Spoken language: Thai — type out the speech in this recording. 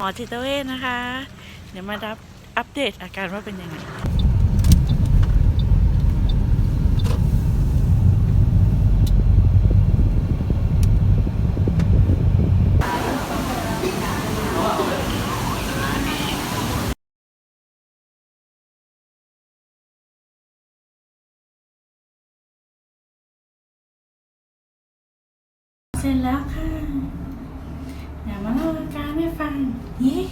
หมอจิตเวชนะคะ เดี๋ยวมารับอัปเดตอาการว่าเป็นยังไงเสร็จแล้วค่ะ ก